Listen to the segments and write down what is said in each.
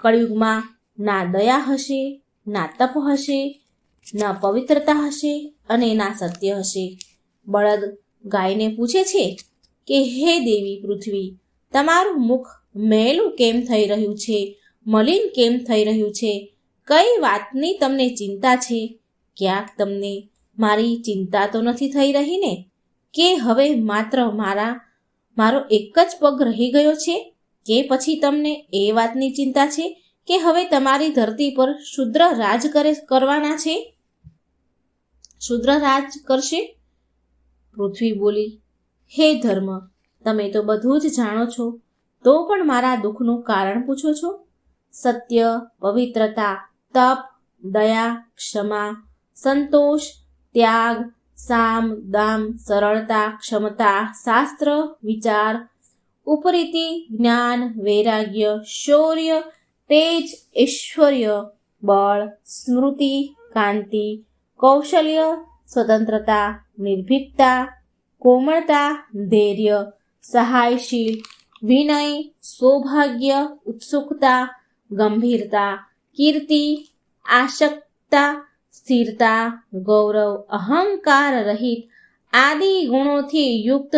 કળિયુગમાં ના દયા હશે, ના તપ હશે, ના પવિત્રતા હશે અને ના સત્ય હશે. બળદ ગાયને પૂછે છે કે, હે દેવી પૃથ્વી, તમારું મુખ મેલું કેમ થઈ રહ્યું છે? મલિન કેમ થઈ રહ્યું છે? કઈ વાતની તમને ચિંતા છે? ક્યાંક તમને મારી ચિંતા તો નથી થઈ રહી ને કે હવે માત્ર મારા, મારો એક જ પગ રહી ગયો છે? કે પછી તમને એ વાતની ચિંતા છે કે હવે તમારી ધરતી પર શુદ્ર રાજ કરે કરવાના છે? શુદ્ર રાજ કરશે? પૃથ્વી બોલી, હે ધર્મ, તમે તો બધું જ જાણો છો. તો પણ મારા દુઃખનું કારણ પૂછો છો? સત્ય, પવિત્રતા, તપ, દયા, ક્ષમા, સંતોષ, ત્યાગ, સામ, દામ, સરળતા, ક્ષમતા, શાસ્ત્ર, વિચાર ઉપરીતિ જ્ઞાન, વૈરાગ્ય, શૌર્ય, તેજ, ઐશ્વર્ય, બળ, સ્મૃતિ, કાંતિ, કૌશલ્ય, સ્વતંત્રતા, નિર્ભીકતા, કોમળતા, ધૈર્ય, સહાયશીલ, વિનય, સૌભાગ્ય, ઉત્સુકતા, ગંભીરતા, કીર્તિ આશક્તા સ્થિરતા, ગૌરવ, અહંકાર રહિત આદિ ગુણોથી યુક્ત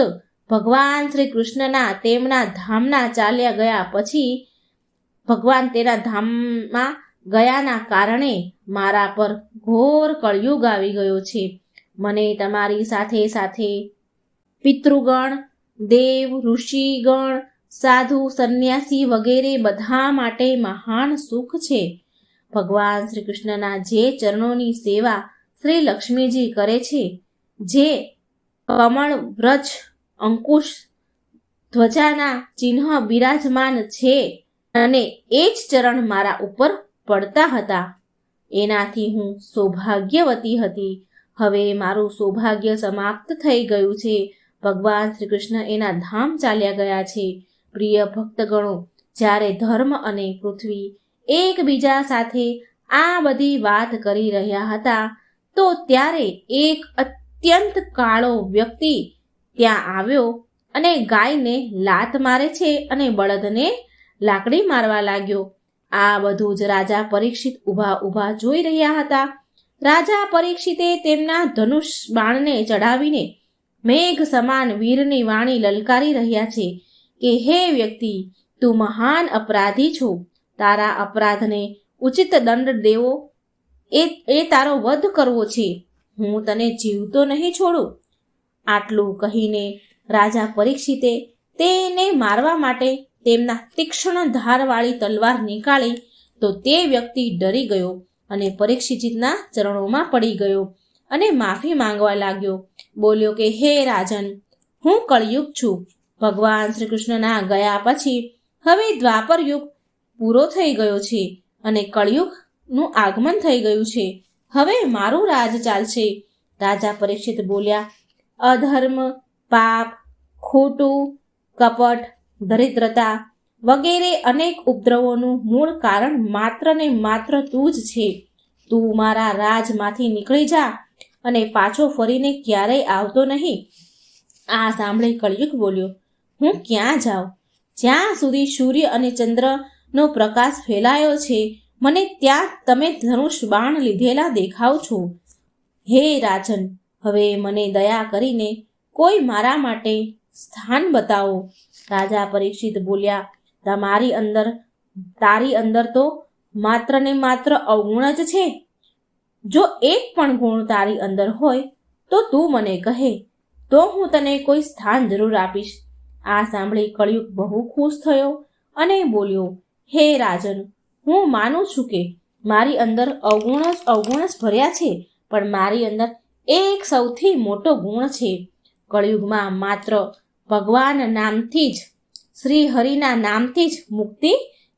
ભગવાન શ્રી કૃષ્ણના તેમના ધામના ચાલ્યા ગયા પછી ભગવાન તેના ધામમાં ગયાના કારણે મારા પર ઘોર કળયુગ આવી ગયો છે. મને તમારી સાથે સાથે પિતૃગણ, દેવ, ઋષિગણ, સાધુ, સંન્યાસી વગેરે બધા માટે મહાન સુખ છે. ભગવાન શ્રી કૃષ્ણના જે ચરણોની સેવા શ્રી લક્ષ્મીજી કરે છે, જે કમળ વ્રજ અંકુશ ધ્વજાના ચિહ્ન બિરાજમાન છે અને એ જ ચરણ મારા ઉપર પડતા હતા. એનાથી હું સૌભાગ્યવતી હતી. હવે મારું સૌભાગ્ય સમાપ્ત થઈ ગયું છે. ભગવાન શ્રી કૃષ્ણ એના ધામ ચાલ્યા ગયા છે. પ્રિય ભક્તગણો, જ્યારે ધર્મ અને પૃથ્વી એકબીજા સાથે આ બધી વાત કરી રહ્યા હતા, તો ત્યારે એક અત્યંત કાળો વ્યક્તિ ત્યાં આવ્યો અને ગાયને લાત મારે છે અને બળદને લાકડી મારવા લાગ્યો. આ બધું જ રાજા પરીક્ષિત ઊભા ઊભા જોઈ રહ્યા હતા. રાજા પરીક્ષિતે તેમના ધનુષ બાણને ચડાવીને મેઘ સમાન વીરની વાણી લલકારી રહ્યા છે કે, હે વ્યક્તિ, તું મહાન અપરાધી છો. તારા અપરાધને ઉચિત દંડ દેવો. એ એ તારો વધ કરવો છે. હું તને જીવતો નહીં છોડું. આટલું કહીને રાજા પરીક્ષિતે તેને મારવા માટે તેમના તીક્ષ્ણ ધારવાળી તલવાર નીકાળી તો તે વ્યક્તિ ડરી ગયો અને પરીક્ષિતના ચરણોમાં પડી ગયો અને માફી માંગવા લાગ્યો. બોલ્યો કે, હે રાજન, હું કળયુગ છું. ભગવાન શ્રી કૃષ્ણના ગયા પછી હવે દ્વાપર યુગ પૂરો થઈ ગયો છે અને કળયુગનું આગમન થઈ ગયું છે. હવે મારું રાજ ચાલશે. રાજા પરીક્ષિત બોલ્યા અધર્મ, પાપ, ખોટું, કપટ, દરિદ્રતા વગેરે અનેક ઉપદ્રવોનું મૂળ કારણ માત્ર ને માત્ર તું જ છે. તું મારા રાજમાંથી નીકળી જા અને પાછો ફરીને ક્યારેય આવતો નહીં. આ સાંભળી કળયુગ બોલ્યો, હું ક્યાં જાઉં? જ્યાં સુધી સૂર્ય અને ચંદ્રનો પ્રકાશ ફેલાયો છે, મને ત્યાં તમે ધનુષ બાણ લીધેલા દેખાવ છો. હે રાજન હવે મને દયા કરીને કોઈ મારા માટે સ્થાન બતાવો. રાજા પરીક્ષિત બોલ્યા તમારી અંદર, તારી અંદર તો માત્ર ને માત્ર અવગુણ જ છે. જો એક પણ ગુણ તારી અંદર હોય, તો તું મને કહે, તો હું તને કોઈ સ્થાન જરૂર આપીશ. આ સાંભળી કળિયુગ બહુ ખુશ થયો અને બોલ્યો, હે રાજન, હું માનું છું કે મારી અંદર અવગુણ જ અવગુણ જ ભર્યા છે, પણ મારી અંદર એક સૌથી મોટો ગુણ છે. કળિયુગમાં માત્ર ભગવાન નામથી જ, શ્રી હરિના નામથી જ મુક્તિ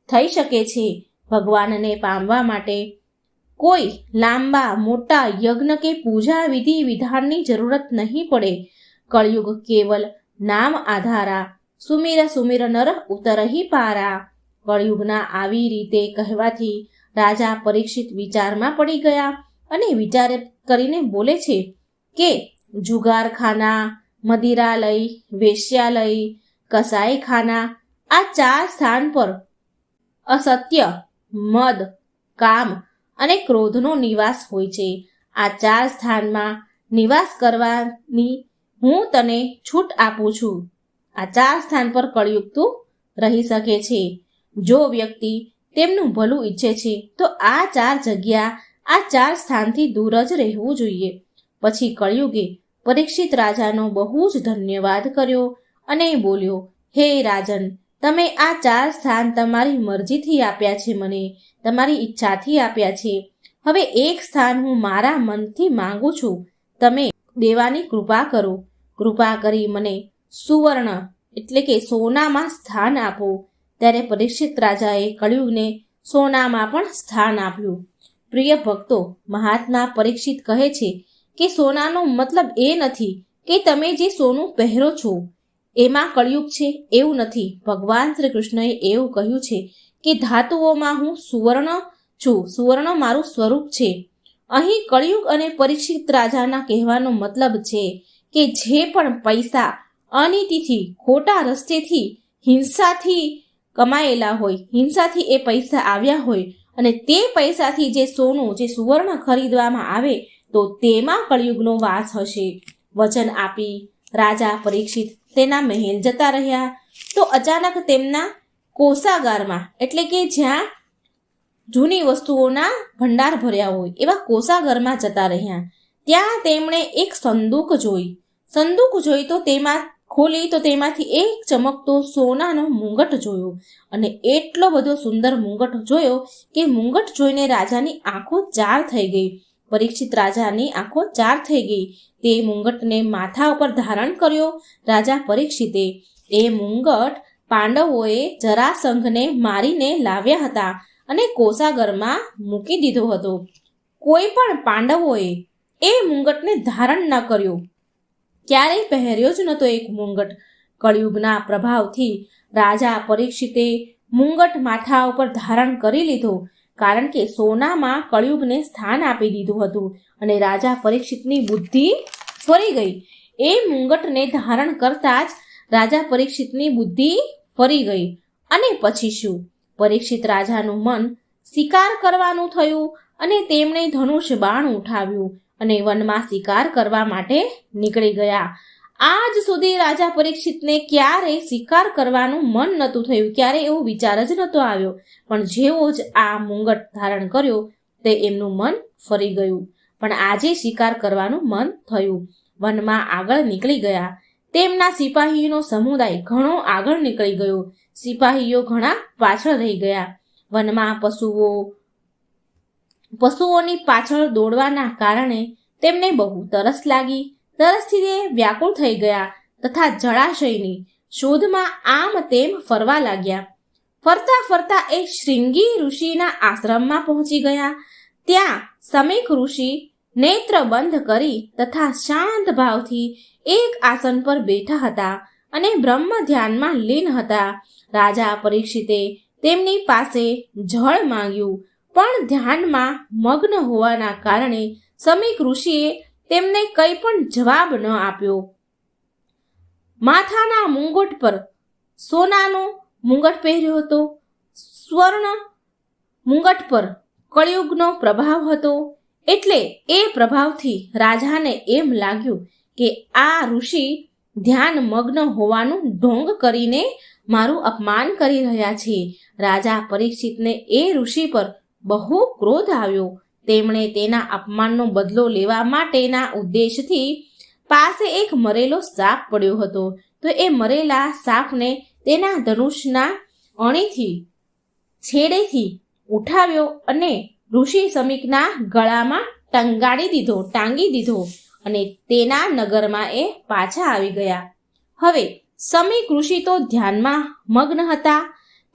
થઈ શકે છે. ભગવાનને પામવા માટે કોઈ લાંબા, મોટા યજ્ઞ કે પૂજા વિધિ વિધાનની જરૂરત નહીં પડે. કળિયુગ કેવલ નામ આધારા, સુમિર સુમિર નર ઉતરહી પારા. કળિયુગના આવી રીતે કહેવાથી રાજા પરીક્ષિત વિચારમાં પડી ગયા. અને વિચાર કરીને બોલે છે કે જુગારખાના, મદિરાલય, વેશ્યાલય, કસાઈખાના આ ચાર સ્થાન પર અસત્ય, મદ, કામ અને ક્રોધનો નિવાસ હોય છે. આ ચાર સ્થાનમાં નિવાસ કરવાની હું તને છૂટ આપું છું. આ ચાર સ્થાન પર કળયુગ તું રહી શકે છે. જો વ્યક્તિ તેમનું ભલું ઈચ્છે છે, તો આ ચાર જગ્યા આ ચાર સ્થાનથી દૂર જ રહેવું જોઈએ. પછી કળિયુગે પરીક્ષિત રાજાનો બહુ જ ધન્યવાદ કર્યો અને બોલ્યો, હે રાજન, તમે આ ચાર સ્થાન તમારી મરજીથી આપ્યા છે મને, તમારી ઈચ્છાથી આપ્યા છે. હવે એક સ્થાન હું મારા મનથી માંગુ છું. તમે દેવાની કૃપા કરો. કૃપા કરી મને સુવર્ણ, એટલે કે સોનામાં સ્થાન આપો. ત્યારે પરીક્ષિત રાજાએ કળિયુગને સોનામાં પણ સ્થાન આપ્યું. પ્રિય ભક્તો, મહાત્મા પરીક્ષિત કહે છે કે સોનાનો મતલબ એ નથી કે તમે જે સોનું પહેરો છો. એમાં કળયુગ છે એવું નથી. ભગવાન શ્રી કૃષ્ણએ એવું કહ્યું છે કે ધાતુઓમાં હું સુવર્ણ છું. સુવર્ણ મારું સ્વરૂપ છે. અહીં કળયુગ અને પરીક્ષિત રાજાના કહેવાનો મતલબ છે કે જે પણ પૈસા, અનીતિથી, ખોટા રસ્તેથી, હિંસાથી કમાયેલા હોય, હિંસાથી એ પૈસા આવ્યા હોય અને તે પૈસાથી જે સોનું, જે સુવર્ણ ખરીદવામાં આવે, તો તેમાં કળિયુગનો વાસ હશે. વચન આપી રાજા પરીક્ષિત તેના મહેલ જતા રહ્યા. તો અચાનક તેમના કોષાગારમાં, એટલે કે જ્યાં જૂની વસ્તુઓના ભંડાર ભર્યા હોય, એવા કોષાગારમાં જતા રહ્યા. ત્યાં તેમણે એક સંદૂક જોઈ. સંદૂક જોઈ તો તેમાં ખોલી તો તેમાંથી એક ચમકતો સોનાનો મુંગટ જોયો અને એટલો બધો સુંદર મુંગટ જોયો કે મુંગટ જોઈને રાજાની આંખો ચાર થઈ ગઈ. પરીક્ષિત રાજાની આંખો ચાર થઈ ગઈ. તે મુંગટને માથા ઉપર ધારણ કર્યો. રાજા પરીક્ષિતે એ મુંગટ પાંડવોએ જરાસંઘને મારીને લાવ્યા હતા અને કોષાગરમાં મૂકી દીધો હતો. કોઈ પણ પાંડવોએ એ મુંગટને ધારણ ન કર્યો. ક્યારેય પહેર્યો જ નહોતો એક મુંગટ. કળિયુગના પ્રભાવથી રાજા પરીક્ષિતે મુંગટ માથા ઉપર ધારણ કરી લીધો, કારણ કે સોનામાં કળિયુગને સ્થાન આપી દીધું હતું અને રાજા પરીક્ષિતની બુદ્ધિ ફરી ગઈ. એ મુંગટને ધારણ કરતા જ રાજા પરીક્ષિતની બુદ્ધિ ફરી ગઈ. અને પછી શું? પરીક્ષિત રાજાનું મન શિકાર કરવાનું થયું અને તેમણે ધનુષ બાણ ઉઠાવ્યું. અને વનમાં શિકાર કરવા માટે નીકળી ગયા. આજ સુધી રાજા પરીક્ષિતને ક્યારેય શિકાર કરવાનું મન નહોતું થયું, ક્યારે એવો વિચાર જ નહોતો આવ્યો. પણ જેવો જ આ મુંગટ ધારણ કર્યો, તે એમનું મન ફરી ગયું. પણ આજે શિકાર કરવાનું મન થયું. વનમાં આગળ નીકળી ગયા. તેમના સિપાહીનો સમુદાય ઘણો આગળ નીકળી ગયો. સિપાહીઓ ઘણા પાછળ રહી ગયા. વનમાં પશુઓ પશુઓની પાછળ દોડવાના કારણે તેમને બહુ તરસ લાગી. તરસથી તે વ્યાકુળ થઈ ગયા તથા જળાશયની શોધમાં આમ તેમ ફરવા લાગ્યા. ફરતા ફરતા એ શ્રીંગી ઋષિના આશ્રમમાં પહોંચી ગયા. ત્યાં સમીક ઋષિ નેત્ર બંધ કરી તથા શાંત ભાવથી એક આસન પર બેઠા હતા અને બ્રહ્મ ધ્યાનમાં લીન હતા. રાજા પરીક્ષિતે તેમની પાસે જળ માંગ્યું પણ ધ્યાનમાં મગ્ન હોવાના કારણે સમીક ઋષિએ તેમને કંઈ પણ જવાબ ન આપ્યો. માથાના મુંગટ પર સોનાનો મુંગટ પહેર્યો હતો. સ્વર્ણ મુંગટ પર કળિયુગનો પ્રભાવ હતો. એટલે એ પ્રભાવથી રાજાને એમ લાગ્યું કે આ ઋષિ ધ્યાન મગ્ન હોવાનું ઢોંગ કરીને મારું અપમાન કરી રહ્યા છે. રાજા પરીક્ષિતને એ ઋષિ પર બહુ ક્રોધ આવ્યો. તેમણે તેના અપમાનનો બદલો લેવા માટેના ઉદ્દેશથી પાસે એક મરેલો સાપ પડ્યો હતો. તો એ મરેલા સાપને તેના ધનુષના અણીથી, છેડેથી ઉઠાવ્યો અને ઋષિ સમીકના ગળામાં ટંગાડી દીધો, ટાંગી દીધો અને તેના નગરમાં એ પાછા આવી ગયા. હવે સમીક ઋષિ તો ધ્યાનમાં મગ્ન હતા.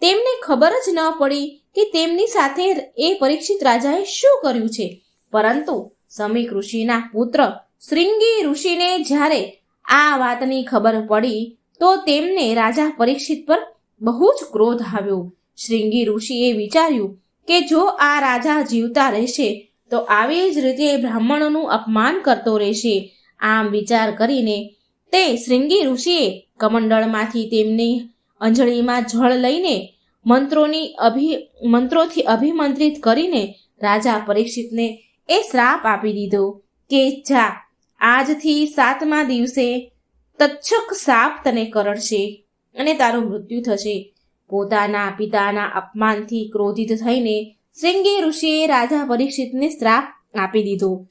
તેમને ખબર જ ન પડી કે તેમની સાથે એ પરીક્ષિત રાજાએ શું કર્યું છે? પરંતુ સમીક ઋષિના પુત્ર શ્રીંગી ઋષિને જ્યારે આ વાતની ખબર પડી, તો તેમને રાજા પરીક્ષિત પર બહુ જ ક્રોધ આવ્યો. શ્રીંગી ઋષિએ વિચાર્યું કે જો આ રાજા જીવતા રહેશે, તો આવી જ રીતે બ્રાહ્મણોનું અપમાન કરતો રહેશે. આમ વિચાર કરીને તે શ્રીંગી ઋષિએ કમંડળમાંથી તેમની અંજળીમાં જળ લઈને મંત્રોની અભિ, મંત્રોથી અભિમંત્રિત કરીને રાજા પરીક્ષિતને એ શ્રાપ આપી દીધો કે, જા, આજથી સાતમા દિવસે તચ્છક સાપ તને કરડશે અને તારું મૃત્યુ થશે. પોતાના પિતાના અપમાનથી ક્રોધિત થઈને શૃંગી ઋષિએ રાજા પરીક્ષિતને શ્રાપ આપી દીધો.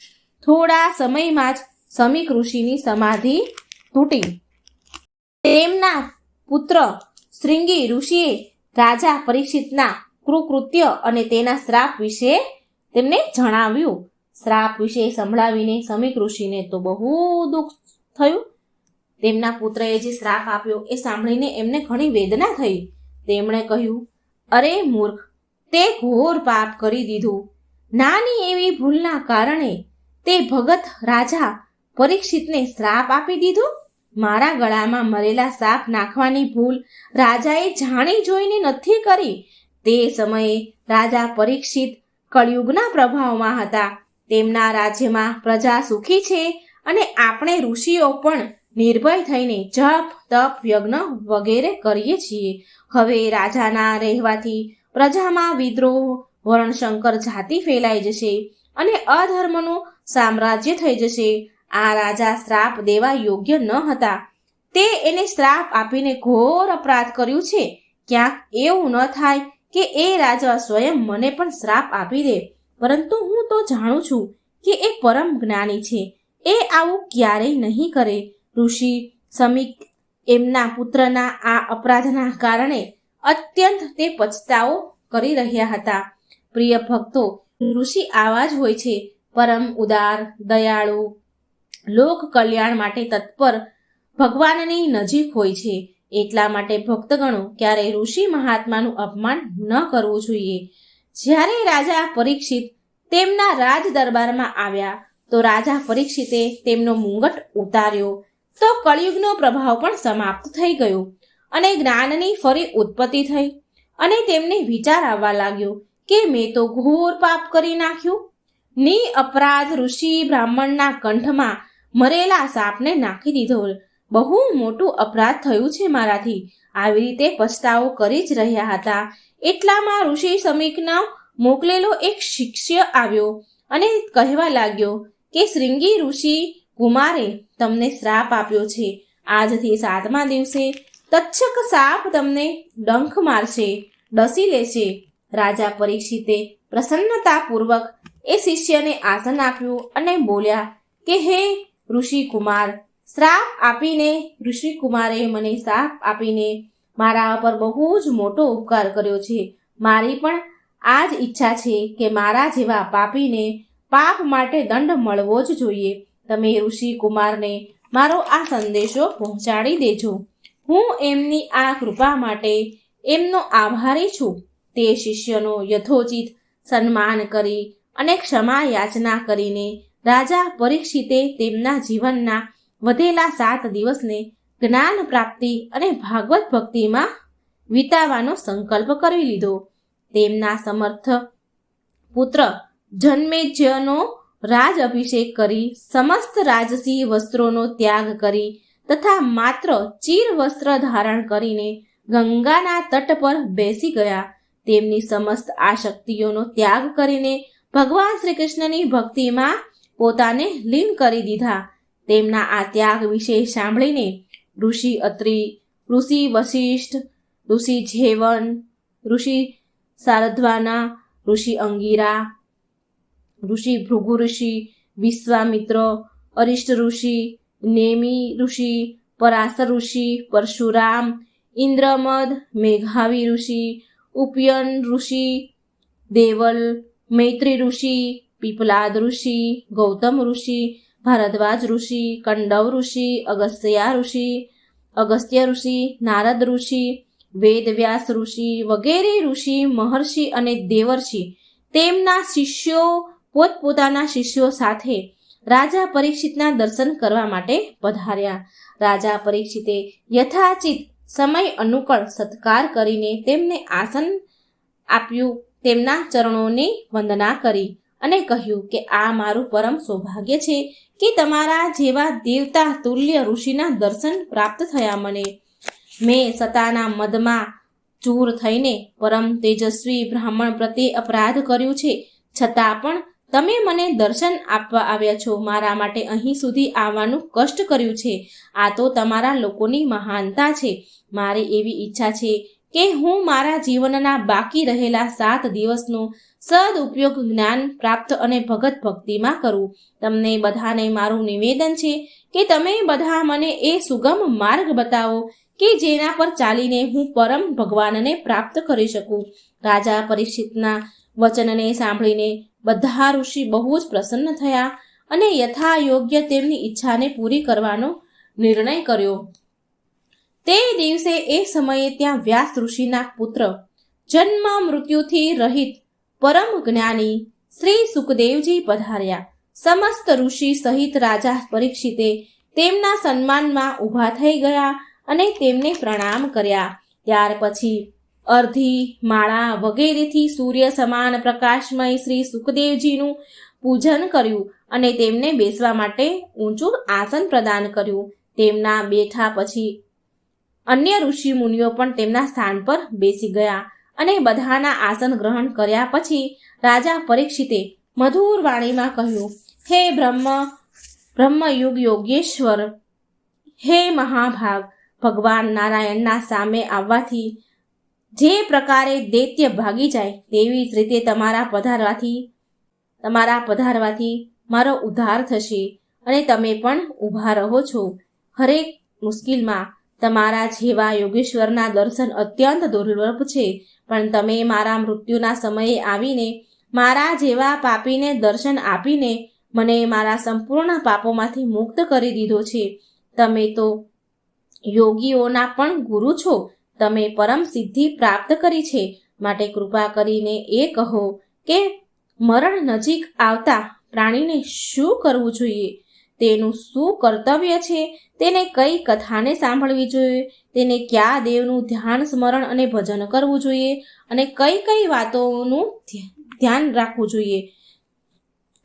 થોડા સમયમાં જ સમીક ઋષિની સમાધિ તૂટી. તેમના પુત્ર શ્રીંગી ઋષિએ રાજા પરીક્ષિતના કૃકૃત્ય અને તેના શ્રાપ વિશે તેમને જણાવ્યું. શ્રાપ વિશે સંભળાવીને સમીક ઋષિને તો બહુ દુઃખ થયું. તેમના પુત્રએ જે શ્રાપ આપ્યો એ સાંભળીને એમને ઘણી વેદના થઈ. તેમણે કહ્યું, અરે મૂર્ખ, તે ઘોર પાપ કરી દીધું. નાની એવી ભૂલના કારણે તે ભગત રાજા પરીક્ષિતને શ્રાપ આપી દીધો? મારા ગળામાં મરેલા સાપ નાખવાની ભૂલ રાજાએ જાણી જોઈને નથી કરી. તે સમયે રાજા પરીક્ષિત કળિયુગના પ્રભાવમાં હતા. તેમના રાજ્યમાં પ્રજા સુખી છે અને આપણે ઋષિઓ પણ નિર્ભય થઈને જપ, તપ, યજ્ઞ વગેરે કરીએ છીએ. હવે રાજાના રહેવાથી પ્રજામાં વિદ્રોહ, વર્ણશંકર જાતિ ફેલાઈ જશે અને અધર્મનું સામ્રાજ્ય થઈ જશે. આ રાજા શ્રાપ દેવા યોગ્ય ન હતા. તે એને શ્રાપ આપીને ઘોર અપરાધ કર્યું છે. ક્યાંક એવું ન થાય કે એ રાજા સ્વયં મને પણ શ્રાપ આપી દે. પરંતુ હું તો જાણું છું કે એ પરમ જ્ઞાની છે. એ આવું ક્યારેય નહીં કરે. ઋષિ, સમીક એમના પુત્રના આ અપરાધના કારણે અત્યંત તે પછતાવો કરી રહ્યા હતા. પ્રિય ભક્તો, ઋષિ આવા જ હોય છે. પરમ ઉદાર, દયાળુ લોક કલ્યાણ માટે તત્પર ભગવાનની નજીક હોય છે. એટલા માટે ભક્તગણો ક્યારેય ઋષિ મહાત્માનું અપમાન ન કરવું જોઈએ. જ્યારે રાજા પરીક્ષિત તેમના રાજ દરબારમાં આવ્યા, તો રાજા પરીક્ષિતે તેમનો મુંગટ ઉતાર્યો. તો કળિયુગનો પ્રભાવ પણ સમાપ્ત થઈ ગયો અને જ્ઞાનની ફરી ઉત્પત્તિ થઈ અને તેમને વિચાર આવવા લાગ્યો કે મેં તો ઘોર પાપ કરી નાખ્યું. ની અપરાધ ઋષિ બ્રાહ્મણના કંઠમાં મરેલા સાપને નાખી દીધો. બહુ મોટું અપરાધ થયું છે મારાથી. આવી રીતે પછતાવો કરી જ રહ્યા હતા. એટલામાં ઋષિ સમીકના મોકલેલો એક શિષ્ય આવ્યો અને કહેવા લાગ્યો કે શ્રીંગી ઋષિ કુમારે, તમને શ્રાપ આપ્યો છે. આજથી સાતમા દિવસે તચ્છક સાપ તમને ડંખ મારશે, ડસી લેશે. રાજા પરીક્ષિતે પ્રસન્નતાપૂર્વક એ શિષ્યને આસન આપ્યું અને બોલ્યા કે, હે ઋષિ કુમાર શ્રાપ આપીને ઋષિ કુમારે મને શ્રાપ આપીને મારા પર બહુ જ મોટો ઉપકાર કર્યો છે. મારી પણ આ જ ઈચ્છા છે કે મારા જેવા પાપીને પાપ માટે દંડ મળવો જ જોઈએ. તમે ઋષિ કુમારને મારો આ સંદેશો પહોંચાડી દેજો. હું એમની આ કૃપા માટે એમનો આભારી છું. તે શિષ્યનો યથોચિત સન્માન કરી અને ક્ષમા યાચના કરીને રાજા પરીક્ષિતે તેમના જીવનના વધેલા સાત દિવસને જ્ઞાન પ્રાપ્તિ અને ભાગવત ભક્તિમાં વિતાવાનો સંકલ્પ કરી લીધો. તેમના સમર્થ પુત્ર જન્મેજ્યનો રાજ અભિષેક કરી સમસ્ત રાજસી વસ્ત્રોનો ત્યાગ કરી તથા માત્ર ચીર વસ્ત્ર ધારણ કરીને ગંગાના તટ પર બેસી ગયા. તેમની સમસ્ત આશક્તિઓનો ત્યાગ કરીને ભગવાન શ્રી કૃષ્ણની ભક્તિમાં પોતાને લીન કરી દીધા. તેમના આ ત્યાગ વિશે સાંભળીને ઋષિ અત્રિ, ઋષિ વશિષ્ઠ, ઋષિ ઝેવન, ઋષિ શારદ્વાના ઋષિ અંગીરા, ઋષિ ભૃગુ ઋષિ, વિશ્વામિત્ર, અરિષ્ટ ઋષિ, નેમી ઋષિ પરાશર ઋષિ, પરશુરામ, ઇન્દ્રમદ, મેઘાવી ઋષિ, ઉપયન ઋષિ, દેવલ, મૈત્રી ઋષિ પીપલાદ ઋષિ, ગૌતમ ઋષિ, ભારદ્વાજ ઋષિ, કંડવ ઋષિ, અગસ્ત્યા ઋષિ, અગસ્ત્ય ઋષિ, નારદ ઋષિ, વેદવ્યાસ ઋષિ વગેરે ઋષિ, મહર્ષિ અને દેવર્ષિ. તેમના શિષ્યો પોતપોતાના શિષ્યો સાથે રાજા પરીક્ષિતના દર્શન કરવા માટે પધાર્યા. રાજા પરીક્ષિતે યથાચિત સમય અનુકૂળ સત્કાર કરીને તેમને આસન આપ્યું. તેમના ચરણોની વંદના કરી. અને કહ્યું કે આ મારું પરમ સૌભાગ્ય છે કે તમારા જેવા દેવતા તુલ્ય ઋષિના દર્શન પ્રાપ્ત થયા મને. મેં સતાના મદમાં ચૂર થઈને પરમ તેજસ્વી બ્રાહ્મણ પ્રત્યે અપરાધ કર્યું છે. છતાં પણ તમે મને દર્શન આપવા આવ્યા છો. મારા માટે અહીં સુધી આવવાનું કષ્ટ કર્યું છે. આ તો તમારા લોકોની મહાનતા છે. મારી એવી ઈચ્છા છે કે હું મારા જીવનના બાકી રહેલા સાત દિવસનો સદઉપયોગ જ્ઞાન પ્રાપ્ત અને ભગત ભક્તિમાં કરું. તમને બધાને મારું નિવેદન છે કે તમે બધા મને એ સુગમ માર્ગ બતાવો કે જેના પર ચાલીને હું પરમ ભગવાનને પ્રાપ્ત કરી શકું. રાજા પરીક્ષિતના વચનને સાંભળીને બધા ઋષિ બહુ જ પ્રસન્ન થયા અને યથા યોગ્ય તેમની ઈચ્છાને પૂરી કરવાનો નિર્ણય કર્યો. તે દિવસે એ સમયે ત્યાં વ્યાસ ઋષિના પુત્ર જન્મ મૃત્યુથી રહિત પરમ જ્ઞાની શ્રી સુખદેવજી પધાર્યા. સમસ્ત ઋષિ સહિત રાજા પરીક્ષિતે તેમના સન્માનમાં ઊભા થઈ ગયા અને તેમને પ્રણામ કર્યા. ત્યાર પછી અર્ધી માળા વગેરેથી સૂર્ય સમાન પ્રકાશમય શ્રી સુખદેવજીનું પૂજન કર્યું અને તેમને બેસવા માટે ઊંચું આસન પ્રદાન કર્યું. તેમના બેઠા પછી અન્ય ઋષિ મુનિઓ પણ તેમના સ્થાન પર બેસી ગયા. અને બધાના આસન ગ્રહણ કર્યા પછી રાજા પરીક્ષિતે મધુર વાણીમાં કહ્યું, હે બ્રહ્મ, બ્રહ્મયુગ યોગેશ્વર, હે મહાભાગ, ભગવાન નારાયણના સામે આવવાથી જે પ્રકારે દૈત્ય ભાગી જાય તેવી જ રીતે તમારા પધારવાથી તમારા પધારવાથી મારો ઉદ્ધાર થશે અને તમે પણ ઊભા રહો છો. હરેક મુશ્કેલમાં તમારા જેવા યોગેશ્વરના દર્શન અત્યંત દુર્લભ છે, પણ તમે મારા મૃત્યુના સમયે આવીને, મારા જેવા પાપીને દર્શન આપીને, મને મારા સંપૂર્ણ પાપોમાંથી મુક્ત કરી દીધો છે. તમે તો યોગીઓના પણ ગુરુ છો. તમે પરમ સિદ્ધિ પ્રાપ્ત કરી છે. માટે કૃપા કરીને એ કહો કે, મરણ નજીક આવતા પ્રાણીને શું કરવું જોઈએ? તેનું શું કર્તવ્ય છે? તેને કઈ કથાને સાંભળવી જોઈએ? તેને કયા દેવનું ધ્યાન, સ્મરણ અને ભજન કરવું જોઈએ? અને કઈ કઈ વાતોનું ધ્યાન રાખવું જોઈએ?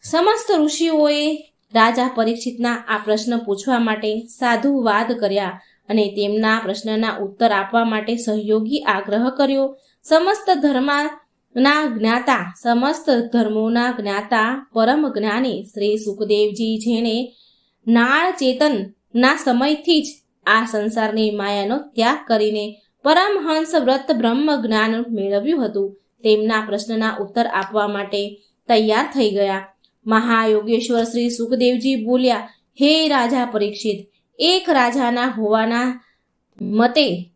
સમસ્ત ઋષિઓએ રાજા પરીક્ષિતના આ પ્રશ્ન પૂછવા માટે સાધુવાદ કર્યા અને તેમના પ્રશ્નના ઉત્તર આપવા માટે સહયોગી આગ્રહ કર્યો. સમસ્ત ધર્મના જ્ઞાતા, સમસ્ત ધર્મોના જ્ઞાતા, પરમ જ્ઞાની શ્રી સુખદેવજી જેણે નાળ ચેતન ના સમયથી જ આ સંસારની માયાનો ત્યાગ કરીને પરમહંસ વ્રત બ્રહ્મ જ્ઞાન મેળવ્યું હતું. તેમના પ્રશ્નના ઉત્તર આપવા માટે તૈયાર થઈ ગયા. મહાયોગેશ્વર શ્રી સુખદેવજી બોલ્યા, હે રાજા પરીક્ષિત, એક રાજાના હોવાના મતે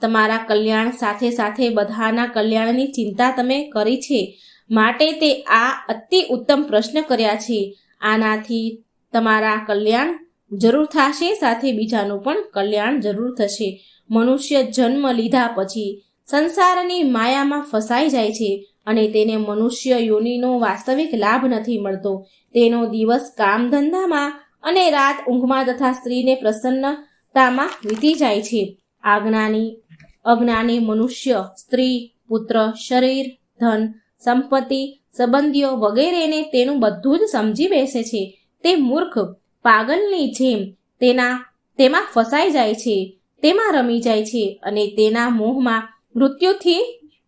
તમારા કલ્યાણ સાથે સાથે બધાના કલ્યાણની ચિંતા તમે કરી છે. માટે તે આ અતિ ઉત્તમ પ્રશ્ન કર્યા છે. આનાથી તમારા કલ્યાણ જરૂર થશે, સાથે બીજાનું પણ કલ્યાણ જરૂર થશે. મનુષ્ય જન્મ લીધા પછી સંસારની માયામાં ફસાઈ જાય છે અને તેને મનુષ્ય યોનિનો વાસ્તવિક લાભ નથી મળતો. તેનો દિવસ કામ ધંધામાં અને રાત ઊંઘમાં તથા સ્ત્રીને પ્રસન્નતામાં વીતી જાય છે. આજ્ઞાની, અજ્ઞાની મનુષ્ય, સ્ત્રી, પુત્ર, શરીર, ધન, સંપત્તિ, સંબંધીઓ વગેરેને તેનું બધું જ સમજી બેસે છે. તે મૂર્ખ પાગલની જેમ તેના, તેમાં ફસાઈ જાય છે, તેમાં રમી જાય છે અને તેના મોહમાં મૃત્યુથી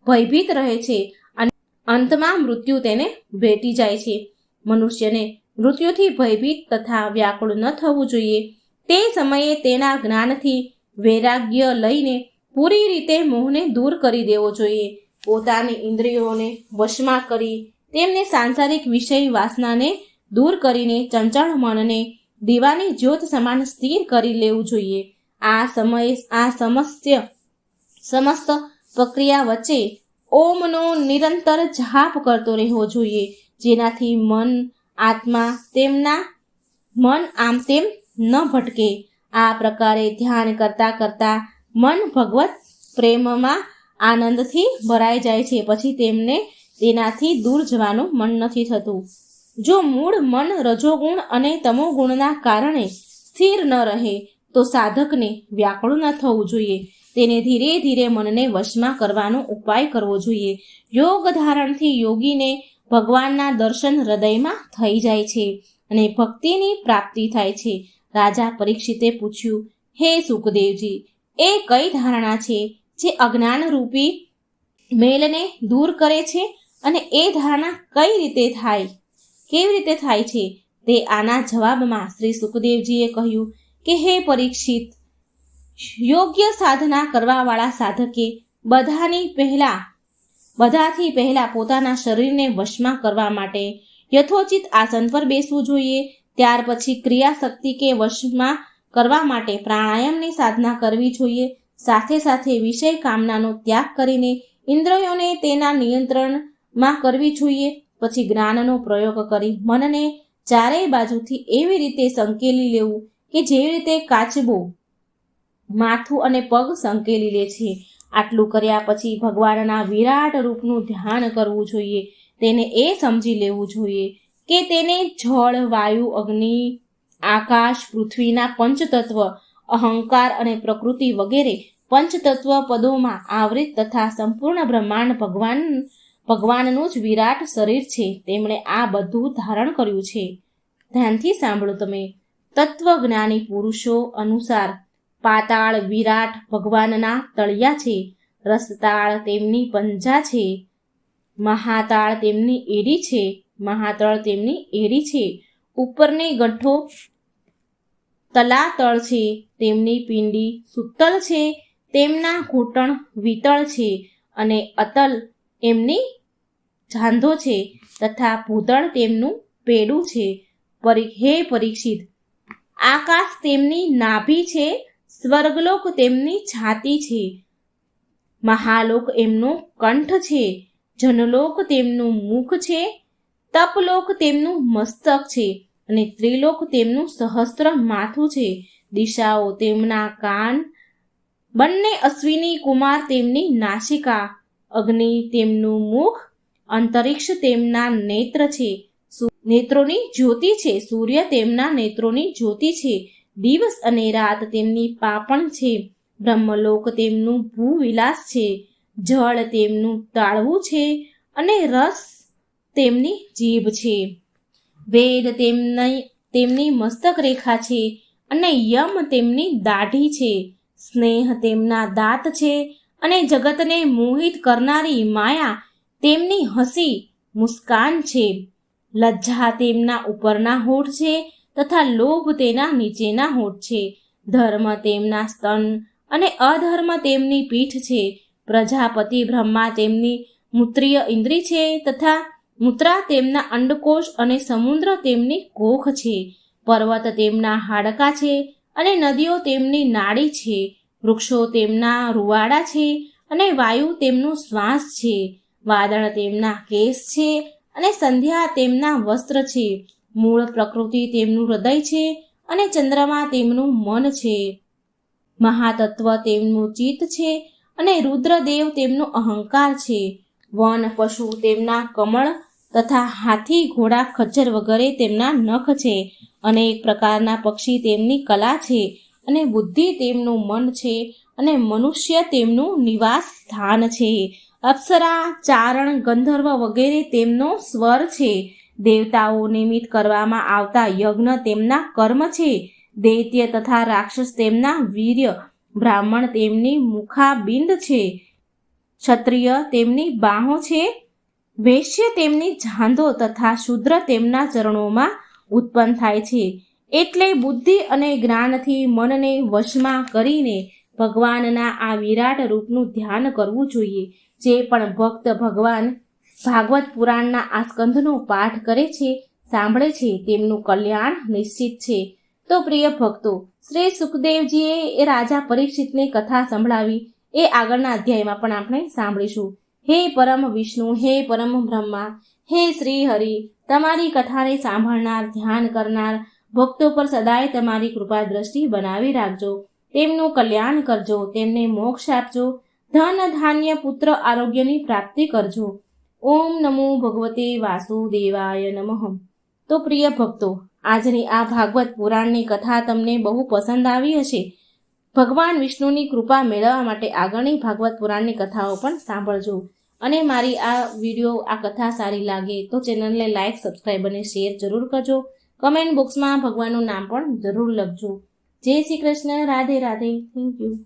ભયભીત રહે છે અને અંતમાં મૃત્યુ તેને ભેટી જાય છે. મનુષ્યને મૃત્યુથી ભયભીત તથા વ્યાકુળ ન થવું જોઈએ. તે સમયે તેના જ્ઞાનથી વૈરાગ્ય લઈને પૂરી રીતે મોહને દૂર કરી દેવો જોઈએ. પોતાની ઇન્દ્રિયોને વશમાં કરી તેમને સાંસારિક વિષય વાસનાને દૂર કરીને ચંચળ મનને દીવાની જ્યોત સમાન સ્થિર કરી લેવું જોઈએ. આ સમયે, આ સમસ્ય, સમસ્ત પ્રક્રિયા વચ્ચે ઓમનો નિરંતર જાપ કરતો રહેવો જોઈએ. જેનાથી મન, આત્મા તેમના મન આમ તેમ ન ભટકે. આ પ્રકારે ધ્યાન કરતા કરતા મન ભગવત પ્રેમમાં આનંદથી ભરાઈ જાય છે. પછી તેમને તેનાથી દૂર જવાનું મન નથી થતું. જો મૂળ મન રજોગુણ અને તમોગુણના કારણે સ્થિર ન રહે, તો સાધકને વ્યાકુળ ન થવું જોઈએ. તેને ધીરે ધીરે મનને વશમાં કરવાનો ઉપાય કરવો જોઈએ. યોગ ધારણથી યોગીને ભગવાનના દર્શન હૃદયમાં થઈ જાય છે અને ભક્તિની પ્રાપ્તિ થાય છે. રાજા પરીક્ષિતે પૂછ્યું, હે સુખદેવજી, એ કઈ ધારણા છે જે અજ્ઞાનરૂપી મેલને દૂર કરે છે? અને એ ધારણા કઈ રીતે થાય? કેવી રીતે થાય છે? તે આના જવાબમાં શ્રી સુખદેવજીએ કહ્યું કે, હે પરીક્ષિત, યોગ્ય સાધના કરવાવાળા સાધકે બધાની પહેલા, બધાથી પહેલા પોતાના શરીરને વશમાં કરવા માટે યથોચિત આસન પર બેસવું જોઈએ. ત્યાર પછી ક્રિયાશક્તિ કે વશમાં કરવા માટે પ્રાણાયામની સાધના કરવી જોઈએ. સાથે સાથે વિષય કામનાનો ત્યાગ કરીને ઇન્દ્રિયોને તેના નિયંત્રણમાં કરવી જોઈએ. પછી જ્ઞાનનો પ્રયોગ કરી મનને ચારેય બાજુથી એવી રીતે સંકેલી લેવું કે જેવી રીતે કાચબો માથું અને પગ સંકેલી લે છે. આટલું કર્યા પછી ભગવાનના વિરાટ રૂપનું ધ્યાન કરવું જોઈએ. તેને એ સમજી લેવું જોઈએ કે તેને જળ, વાયુ, અગ્નિ, આકાશ, પૃથ્વીના પંચતત્વ, અહંકાર અને પ્રકૃતિ વગેરે પંચતત્વ પદોમાં આવૃત તથા સંપૂર્ણ બ્રહ્માંડ ભગવાન ભગવાનનું જ વિરાટ શરીર છે. તેમણે આ બધું ધારણ કર્યું છે. ધ્યાનથી સાંભળો તમે. તત્વજ્ઞાની પુરુષો અનુસાર પાતાળ વિરાટ ભગવાનના તળિયા છે. રસતાળ તેમની પંજા છે. મહાતાળ તેમની એડી છે. મહાતળ તેમની એડી છે. ઉપરની ગઠ્ઠો તલાતળ છે. તેમની પિંડી સુતલ છે. તેમના ઘૂંટણ વિતળ છે. અને અતલ એમની જાંધો છે તથા ભૂતળ તેમનું પેડું છે. હે પરીક્ષિત, આકાશ તેમની નાભી છે, સ્વર્ગલોક તેમની છાતી છે. મહાલોક એમનો કંઠ છે, જનલોક તેમનું મુખ છે, તપલોક તેમનું મસ્તક છે અને ત્રિલોક તેમનું સહસ્ત્ર માથું છે. દિશાઓ તેમના કાન, બંને અશ્વિની કુમાર તેમની નાસિકા, અગ્નિ તેમનું મુખ અંતરિક્ષ તેમના નેત્ર છે. નેત્રોની જ્યોતિ છે. સૂર્ય તેમના નેત્રોની જ્યોતિ છે. દિવસ અને રાત તેમની પાપણ છે. બ્રહ્મલોક તેમનું ભૂવિલાસ છે. જળ તેમનું તાળવું છે અને રસ તેમની જીભ છે. વેદ તેમની તેમની મસ્તક રેખા છે અને યમ તેમની દાઢી છે. સ્નેહ તેમના દાંત છે અને જગતને મોહિત કરનારી માયા તેમની હસી મુસ્કાન છે. લજ્જા તેમના ઉપરના હોઠ છે તથા લોભ તેના નીચેના હોઠ છે. ધર્મ તેમના સ્તન અને અધર્મ તેમની પીઠ છે. પ્રજાપતિ બ્રહ્મા તેમની મૂત્રીય ઇન્દ્રી છે તથા મૂત્રા તેમના અંડકોશ અને સમુદ્ર તેમની કોખ છે. પર્વત તેમના હાડકા છે અને નદીઓ તેમની નાડી છે. વૃક્ષો તેમના રૂવાડા છે અને વાયુ તેમનો શ્વાસ છે. વાદળ તેમના કેસ છે અને સંધ્યા તેમના વસ્ત્ર છે. મૂળ પ્રકૃતિ તેમનું હૃદય છે અને ચંદ્રમા તેમનું મન છે. મહાતત્વ તેમનું ચિત્ત છે અને રુદ્રદેવ તેમનો અહંકાર છે. વન પશુ તેમના કમળ તથા હાથી ઘોડા ખચ્ચર વગેરે તેમના નખ છે. અનેક પ્રકારના પક્ષી તેમની કલા છે અને બુદ્ધિ તેમનું મન છે અને મનુષ્ય તેમનું નિવાસ સ્થાન છે. અપ્સરા, ચારણ, ગંધર્વ વગેરે તેમનો સ્વર છે. દેવતાઓ નિમિત્ત કરવામાં આવતા યજ્ઞ તેમના કર્મ છે. દૈત્ય તથા રાક્ષસ તેમના વીર્ય. બ્રાહ્મણ તેમની મુખાબિંદ છે. ક્ષત્રિય તેમની બાહો છે. વૈશ્ય તેમની જાંધો તથા શુદ્ર તેમના ચરણોમાં ઉત્પન્ન થાય છે. એટલે બુદ્ધિ અને જ્ઞાનથી મનને વશમાં કરીને ભગવાનના આ વિરાટ રૂપનું ધ્યાન કરવું જોઈએ. જે પણ ભક્ત ભગવાન ભાગવત પુરાણના આ સ્કંધનો પાઠ કરે છે, સાંભળે છે, તેમનું કલ્યાણ નિશ્ચિત છે. તો પ્રિય ભક્તો, શ્રી સુખદેવજીએ એ રાજા પરીક્ષિતને કથા સંભળાવી, એ આગળના અધ્યાયમાં પણ આપણે સાંભળીશું. હે પરમ વિષ્ણુ, હે પરમ બ્રહ્મા, હે શ્રી હરિ, તમારી કથાને સાંભળનાર, ધ્યાન કરનાર ભક્તો પર સદાય તમારી કૃપા દ્રષ્ટિ બનાવી રાખજો. તેમનું કલ્યાણ કરજો, તેમને મોક્ષ આપજો. ધન ધાન્ય પુત્ર આરોગ્યની પ્રાપ્તિ કરજો. ઓમ નમો ભગવતે વાસુદેવાય નમઃ. તો પ્રિય ભક્તો, આજની આ ભાગવત પુરાણની કથા તમને બહુ પસંદ આવી હશે? ભગવાન વિષ્ણુની કૃપા મેળવવા માટે આગળની ભાગવત પુરાણની કથાઓ પણ સાંભળજો. અને મારી આ વીડિયો, આ કથા સારી લાગે તો ચેનલને લાઇક સબસ્ક્રાઈબ અને શેર જરૂર કરજો. કમેન્ટ બોક્સમાં ભગવાનનું નામ પણ જરૂર લખજો. જય શ્રી કૃષ્ણ, રાધે રાધે. Thank you.